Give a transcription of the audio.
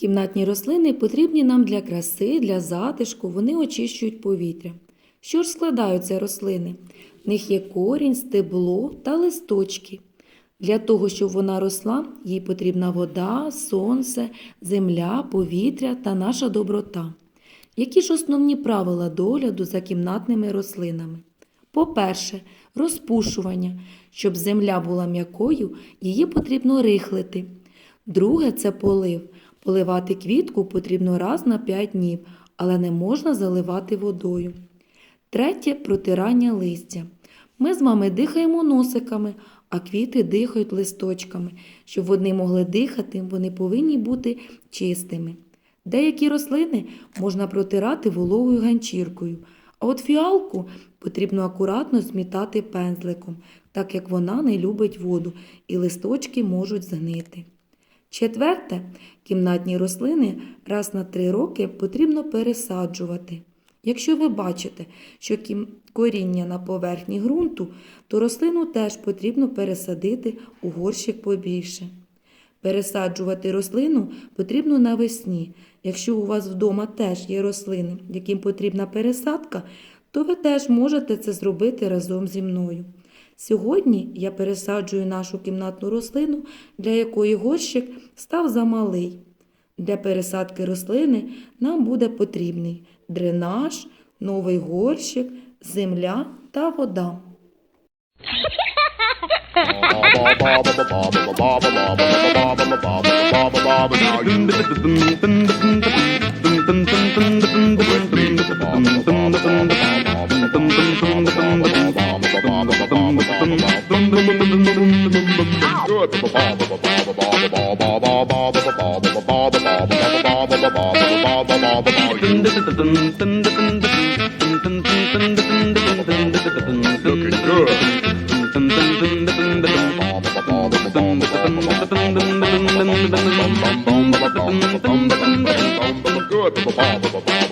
Кімнатні рослини потрібні нам для краси, для затишку, вони очищують повітря. Що ж складаються рослини? В них є корінь, стебло та листочки. Для того, щоб вона росла, їй потрібна вода, сонце, земля, повітря та наша доброта. Які ж основні правила догляду за кімнатними рослинами? По-перше, розпушування. Щоб земля була м'якою, її потрібно рихлити. Друге це полив. Поливати квітку потрібно раз на 5 днів, але не можна заливати водою. Третє протирання листя. Ми з вами дихаємо носиками, а квіти дихають листочками. Щоб вони могли дихати, вони повинні бути чистими. Деякі рослини можна протирати вологою ганчіркою, а от фіалку потрібно акуратно змітати пензликом, так як вона не любить воду і листочки можуть згнити. Четверте, кімнатні рослини раз на три роки потрібно пересаджувати. Якщо ви бачите, що коріння на поверхні ґрунту, то рослину теж потрібно пересадити у горщик побільше. Пересаджувати рослину потрібно навесні. Якщо у вас вдома теж є рослини, яким потрібна пересадка, то ви теж можете це зробити разом зі мною. Сьогодні я пересаджую нашу кімнатну рослину, для якої горщик став замалий. Для пересадки рослини нам буде потрібний дренаж, новий горщик, земля та вода. Good.